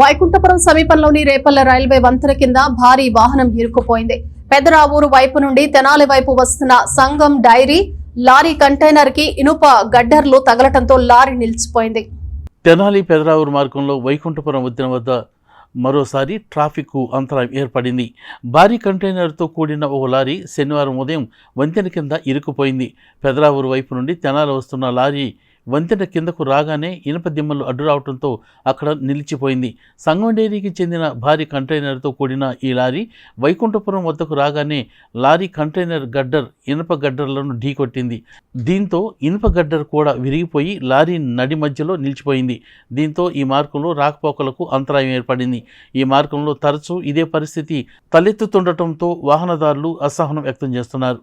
వైకుంఠపురం సమీపంలోని రేపల్ల రైల్వే వంతెన కింద భారీ వాహనం ఇరుక్కుపోయింది. పెదరావూరు వైపు నుండి తెనాలి వైపు వస్తున్న సంగం డైరీ లారీ కంటైనర్కి ఇనుప గడ్డర్లు తగలటంతో లారీ నిలిచిపోయింది. తెనాలి పెదరావూరు మార్గంలో వైకుంఠపురం ఉద్యమం వద్ద మరోసారి ట్రాఫిక్కు అంతరాయం ఏర్పడింది. భారీ కంటైనర్తో కూడిన ఓ లారీ శనివారం ఉదయం వంతెన కింద ఇరుక్కుపోయింది. పెదరావూరు వైపు నుండి తెనాలి వస్తున్న లారీ వంతెన కిందకు రాగానే ఇనుప దిమ్మలు అడ్డు రావడంతో అక్కడ నిలిచిపోయింది. సంగం డైరీకి చెందిన భారీ కంటైనర్తో కూడిన ఈ లారీ వైకుంఠపురం వద్దకు రాగానే లారీ కంటైనర్ గడ్డర్ ఇనుప గడ్డర్లను ఢీకొట్టింది దీంతో ఇనుప గడ్డర్ కూడా విరిగిపోయి లారీ నడి మధ్యలో నిలిచిపోయింది. దీంతో ఈ మార్గంలో రాకపోకలకు అంతరాయం ఏర్పడింది. ఈ మార్గంలో తరచూ ఇదే పరిస్థితి తలెత్తుతుండటంతో వాహనదారులు అసహనం వ్యక్తం చేస్తున్నారు.